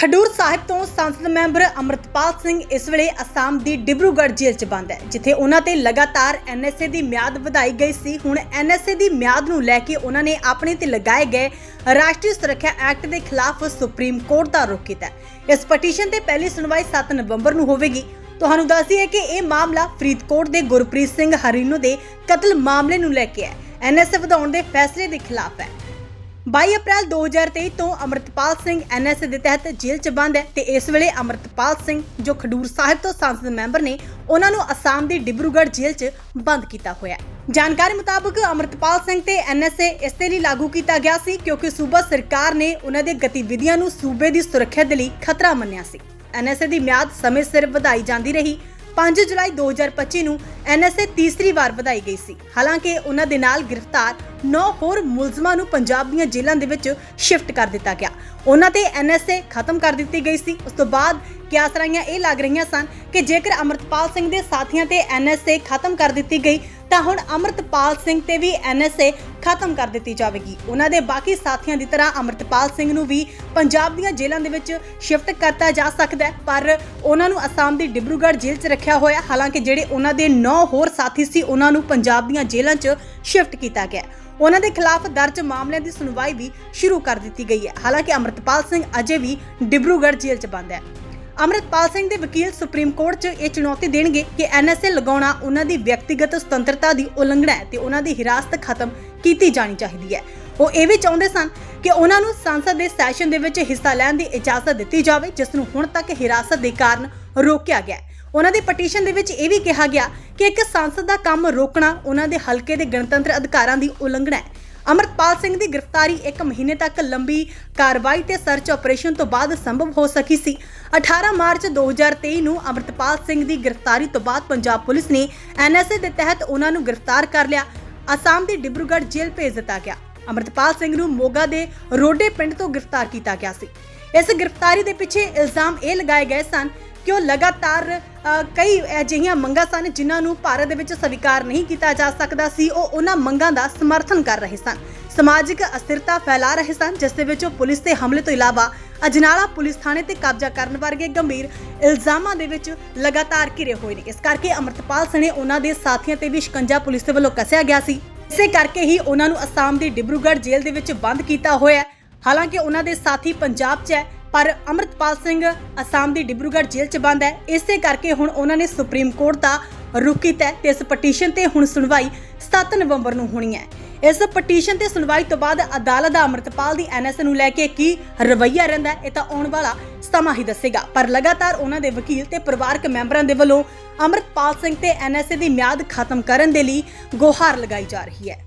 ਖਡੂਰ ਸਾਹਿਬ ਤੋਂ ਸੰਸਦ ਮੈਂਬਰ ਅਮਰਤਪਾਲ ਸਿੰਘ ਇਸ ਵੇਲੇ ਅਸਾਮ ਦੀ ਡਿਬਰੂਗੜ੍ਹ ਜੇਲ੍ਹ 'ਚ ਬੰਦ ਹੈ, ਜਿੱਥੇ ਉਹਨਾਂ ਤੇ ਲਗਾਤਾਰ ਐਨਐਸਏ ਦੀ ਮਿਆਦ ਵਧਾਈ ਗਈ ਸੀ। ਹੁਣ ਐਨਐਸਏ ਦੀ ਮਿਆਦ ਨੂੰ ਲੈ ਕੇ ਉਹਨਾਂ ਨੇ ਆਪਣੇ ਤੇ ਲਗਾਏ ਗਏ ਰਾਸ਼ਟਰੀ ਸੁਰੱਖਿਆ ਐਕਟ ਦੇ ਖਿਲਾਫ ਸੁਪਰੀਮ ਕੋਰਟ ਦਾ ਰੁਖ ਕੀਤਾ ਇਸ ਪਟੀਸ਼ਨ ਤੇ ਪਹਿਲੀ ਸੁਣਵਾਈ 7 ਨਵੰਬਰ ਨੂੰ ਹੋਵੇਗੀ। ਤੁਹਾਨੂੰ ਦੱਸ ਦਈਏ ਕਿ ਇਹ ਮਾਮਲਾ ਫਰੀਦਕੋਟ ਦੇ ਗੁਰਪ੍ਰੀਤ ਸਿੰਘ ਹਰੀਨੋ ਦੇ ਕਤਲ ਮਾਮਲੇ ਨੂੰ ਲੈ ਕੇ ਹੈ। ਐਨਐਸਏ ਵਧਾਉਣ ਦੇ ਫੈਸਲੇ ਦੇ ਖਿਲਾਫ ਹੈ। 22 ਅਪ੍ਰੈਲ 2023 ਤੋਂ ਅਮਰਤਪਾਲ ਸਿੰਘ ਐਨਐਸਏ ਦੇ ਤਹਿਤ ਜੇਲ੍ਹ 'ਚ ਬੰਦ ਹੈ ਤੇ ਇਸ ਵੇਲੇ ਅਮਰਤਪਾਲ ਸਿੰਘ ਜੋ ਖਡੂਰ ਸਾਹਿਬ ਤੋਂ ਸੰਸਦ ਮੈਂਬਰ ਨੇ, ਉਹਨਾਂ ਨੂੰ ਅਸਾਮ ਦੀ ਡਿਬਰੂਗੜ੍ਹ ਜੇਲ੍ਹ 'ਚ ਬੰਦ ਕੀਤਾ ਹੋਇਆ ਹੈ। ਜਾਣਕਾਰੀ ਮੁਤਾਬਕ ਅਮਰਤਪਾਲ ਸਿੰਘ ਤੇ ਐਨਐਸਏ ਇਸ ਦੇ ਲਈ ਲਾਗੂ ਕੀਤਾ ਗਿਆ ਸੀ ਕਿਉਂਕਿ ਸੂਬਾ ਸਰਕਾਰ ਨੇ ਉਹਨਾਂ ਦੇ ਗਤੀਵਿਧੀਆਂ ਨੂੰ ਸੂਬੇ ਦੀ ਸੁਰੱਖਿਆ ਦੇ ਲਈ ਖਤਰਾ ਮੰਨਿਆ ਸੀ। ਐਨਐਸਏ ਦੀ ਮਿਆਦ ਸਮੇਂ ਸਿਰ ਵਧਾਈ ਜਾਂਦੀ ਰਹੀ 5 ਜੁਲਾਈ 2025 ਨੂੰ ਐਨਐਸਏ ਤੀਸਰੀ ਵਾਰ ਵਧਾਈ ਗਈ ਸੀ। ਹਾਲਾਂਕਿ ਉਹਨਾਂ ਦੇ ਨਾਲ ਗ੍ਰਿਫਤਾਰ 9 ਹੋਰ ਮੁਲਜ਼ਮਾਂ ਨੂੰ ਪੰਜਾਬ ਦੀਆਂ ਜੇਲ੍ਹਾਂ ਦੇ ਵਿੱਚ ਸ਼ਿਫਟ ਕਰ ਦਿੱਤਾ ਗਿਆ। ਉਹਨਾਂ ਤੇ ਐਨਐਸਏ ਖਤਮ ਕਰ ਦਿੱਤੀ ਗਈ ਸੀ। ਉਸ ਤੋਂ ਬਾਅਦ ਕਿਆਸਰਾਈਆਂ ਇਹ ਲੱਗ ਰਹੀਆਂ ਸਨ ਕਿ ਜੇਕਰ ਅਮਰਤਪਾਲ ਸਿੰਘ ਦੇ ਸਾਥੀਆਂ ਤੇ ਐਨਐਸਏ ਖਤਮ ਕਰ ਦਿੱਤੀ ਗਈ ਤਾਂ ਹੁਣ ਅਮਰਤਪਾਲ ਸਿੰਘ ਤੇ ਵੀ ਐਨਐਸਏ ਖਤਮ ਕਰ ਦਿੱਤੀ ਜਾਵੇਗੀ। ਉਹਨਾਂ ਦੇ ਬਾਕੀ ਸਾਥੀਆਂ ਦੀ ਤਰ੍ਹਾਂ ਅਮਰਤਪਾਲ ਸਿੰਘ ਨੂੰ ਵੀ ਪੰਜਾਬ ਦੀਆਂ ਜੇਲ੍ਹਾਂ ਦੇ ਵਿੱਚ ਸ਼ਿਫਟ ਕਰਤਾ ਜਾ ਸਕਦਾ ਹੈ, ਪਰ ਉਹਨਾਂ ਨੂੰ ਅਸਾਮ ਦੀ ਡਿਬਰੂਗੜ੍ਹ ਜੇਲ੍ਹ 'ਚ ਰੱਖਿਆ ਹੋਇਆ ਹਾਲਾਂਕਿ ਜਿਹੜੇ ਉਹਨਾਂ ਦੇ 9 ਹੋਰ ਸਾਥੀ ਸੀ, ਉਹਨਾਂ ਨੂੰ ਪੰਜਾਬ ਦੀਆਂ ਜੇਲ੍ਹਾਂ 'ਚ ਸ਼ਿਫਟ ਕੀਤਾ ਗਿਆ ਉਹਨਾਂ ਦੇ ਖਿਲਾਫ ਦਰਜ ਮਾਮਲਿਆਂ ਦੀ ਸੁਣਵਾਈ ਵੀ ਸ਼ੁਰੂ ਕਰ ਦਿੱਤੀ ਗਈ ਹੈ। ਹਾਲਾਂਕਿ ਅਮਰਤਪਾਲ ਸਿੰਘ ਅਜੇ ਵੀ ਡਿਬਰੂਗੜ੍ਹ ਜੇਲ੍ਹ 'ਚ ਬੰਦ ਹੈ। ਅਮਰਤਪਾਲ ਸਿੰਘ ਦੇ ਵਕੀਲ ਸੁਪਰੀਮ ਕੋਰਟ 'ਚ ਇਹ ਚੁਣੌਤੀ ਦੇਣਗੇ ਕਿ ਐਨਐਸਏ ਲਗਾਉਣਾ ਉਹਨਾਂ ਦੀ ਵਿਅਕਤੀਗਤ ਸੁਤੰਤਰਤਾ ਦੀ ਉਲੰਘਣਾ ਹੈ ਤੇ ਉਹਨਾਂ ਦੀ ਹਿਰਾਸਤ ਖਤਮ ਕੀਤੀ ਜਾਣੀ ਚਾਹੀਦੀ ਹੈ। ਉਹ ਇਹ ਵੀ ਚਾਹੁੰਦੇ ਸਨ ਕਿ ਉਹਨਾਂ ਨੂੰ ਸੰਸਦ ਦੇ ਸੈਸ਼ਨ ਦੇ ਵਿੱਚ ਹਿੱਸਾ ਲੈਣ ਦੀ ਇਜਾਜ਼ਤ ਦਿੱਤੀ ਜਾਵੇ, ਜਿਸ ਨੂੰ ਹੁਣ ਤੱਕ ਹਿਰਾਸਤ ਦੇ ਕਾਰਨ ਰੋਕਿਆ ਗਿਆ ਉਹਨਾਂ ਦੀ ਪਟੀਸ਼ਨ ਦੇ ਵਿੱਚ ਇਹ ਵੀ ਕਿਹਾ ਗਿਆ ਕਿ ਇੱਕ ਸੰਸਦ ਦਾ ਕੰਮ ਰੋਕਣਾ ਉਹਨਾਂ ਦੇ ਹਲਕੇ ਦੇ ਗਣਤੰਤਰ ਅਧਿਕਾਰਾਂ ਦੀ ਉਲੰਘਣਾ ਹੈ। ਅਮਰਤਪਾਲ ਸਿੰਘ ਦੀ ਗ੍ਰਿਫਤਾਰੀ 1 ਮਹੀਨੇ ਤੱਕ ਲੰਬੀ ਕਾਰਵਾਈ ਤੇ ਸਰਚ ਆਪਰੇਸ਼ਨ ਤੋਂ ਬਾਅਦ ਸੰਭਵ ਹੋ ਸਕੀ ਸੀ। 18 ਮਾਰਚ 2023 ਨੂੰ ਅਮਰਤਪਾਲ ਸਿੰਘ ਦੀ ਗ੍ਰਿਫਤਾਰੀ ਤੋਂ ਬਾਅਦ ਪੰਜਾਬ ਪੁਲਿਸ ਨੇ ਐਨਐਸਏ ਦੇ ਤਹਿਤ ਉਹਨਾਂ ਨੂੰ ਗ੍ਰਿਫਤਾਰ ਕਰ ਲਿਆ। ਅਸਾਮ ਦੀ ਡਿਬਰੂਗੜ੍ਹ ਜੇਲ੍ਹ ਭੇਜ ਦਿੱਤਾ ਗਿਆ। ਅਮਰਤਪਾਲ ਸਿੰਘ ਨੂੰ ਮੋਗਾ ਦੇ ਰੋਡੇ ਪਿੰਡ ਤੋਂ ਗ੍ਰਿਫਤਾਰ ਕੀਤਾ ਗਿਆ ਸੀ। ਇਸ ਗ੍ਰਿਫਤਾਰੀ ਦੇ ਪਿੱਛੇ ਇਲਜ਼ਾਮ ਇਹ ਲਗਾਏ ਗਏ ਸਨ ਕਿ ਲਗਾਤਾਰ ਕਈ ਅਜਿਹੀਆਂ ਮੰਗਾਂ ਸਨ ਜਿਨ੍ਹਾਂ ਨੂੰ ਭਾਰਤ ਦੇ ਵਿੱਚ ਸਵੀਕਾਰ ਨਹੀਂ ਕੀਤਾ ਜਾ ਸਕਦਾ ਸੀ, ਉਹ ਉਹਨਾਂ ਮੰਗਾਂ ਦਾ ਸਮਰਥਨ ਕਰ ਰਹੇ ਸਨ। ਸਮਾਜਿਕ ਅਸਥਿਰਤਾ ਫੈਲਾ ਰਹੇ ਸਨ, ਜਿਸ ਦੇ ਵਿੱਚ ਉਹ ਪੁਲਿਸ ਤੇ ਹਮਲੇ ਤੋਂ ਇਲਾਵਾ ਅਜਨਾਲਾ ਪੁਲਿਸ ਥਾਣੇ ਤੇ ਕਬਜ਼ਾ ਕਰਨ ਵਰਗੇ ਗੰਭੀਰ ਇਲਜ਼ਾਮਾਂ ਦੇ ਵਿੱਚ ਲਗਾਤਾਰ ਘਿਰੇ ਹੋਏ ਨੇ। ਇਸ ਕਰਕੇ ਅਮਰਤਪਾਲ ਸਣੇ ਉਹਨਾਂ ਦੇ ਸਾਥੀਆਂ ਤੇ ਵੀ ਸ਼ਿਕੰਜਾ ਪੁਲਿਸ ਦੇ ਵੱਲੋਂ ਕੱਸਿਆ ਗਿਆ ਸੀ। ਇਸੇ ਕਰਕੇ ਹੀ ਉਹਨਾਂ ਨੂੰ ਅਸਾਮ ਦੀ ਡਿਬਰੂਗੜ੍ਹ ਜੇਲ੍ਹ ਦੇ ਵਿੱਚ ਬੰਦ ਕੀਤਾ ਹੋਇਆ ਹਾਲਾਂਕਿ ਉਹਨਾਂ ਦੇ ਸਾਥੀ ਪੰਜਾਬ 'ਚ ਹੈ ਪਰ ਅਮਰਤਪਾਲ ਸਿੰਘ ਅਸਾਮ ਦੀ ਡਿਬਰੂਗੜ੍ਹ ਜੇਲ੍ਹ 'ਚ ਬੰਦ ਹੈ। ਇਸੇ ਕਰਕੇ ਹੁਣ ਉਹਨਾਂ ਨੇ ਸੁਪਰੀਮ ਕੋਰਟ ਦਾ ਰੁਖ ਕੀਤਾ ਹੈ ਤੇ ਇਸ ਪਟੀਸ਼ਨ ਤੇ ਹੁਣ ਸੁਣਵਾਈ 7 ਨਵੰਬਰ ਨੂੰ ਹੋਣੀ ਹੈ। ਇਸ ਪਟੀਸ਼ਨ ਤੇ ਸੁਣਵਾਈ ਤੋਂ ਬਾਅਦ ਅਦਾਲਤ ਦਾ ਅਮਰਤਪਾਲ ਦੀ ਐਨਐਸ ਨੂੰ ਲੈ ਕੇ ਕੀ ਰਵੱਈਆ ਰਹਿੰਦਾ ਇਹ ਤਾਂ ਆਉਣ ਵਾਲਾ ਸਮਾਂ ਹੀ ਦੱਸੇਗਾ। ਪਰ ਲਗਾਤਾਰ ਉਹਨਾਂ ਦੇ ਵਕੀਲ ਤੇ ਪਰਿਵਾਰਕ ਮੈਂਬਰਾਂ ਦੇ ਵੱਲੋਂ ਅਮਰਤਪਾਲ ਸਿੰਘ ਤੇ ਐਨਐਸਏ ਦੀ ਮਿਆਦ ਖਤਮ ਕਰਨ ਦੇ ਲਈ ਗੁਹਾਰ ਲਗਾਈ ਜਾ ਰਹੀ ਹੈ।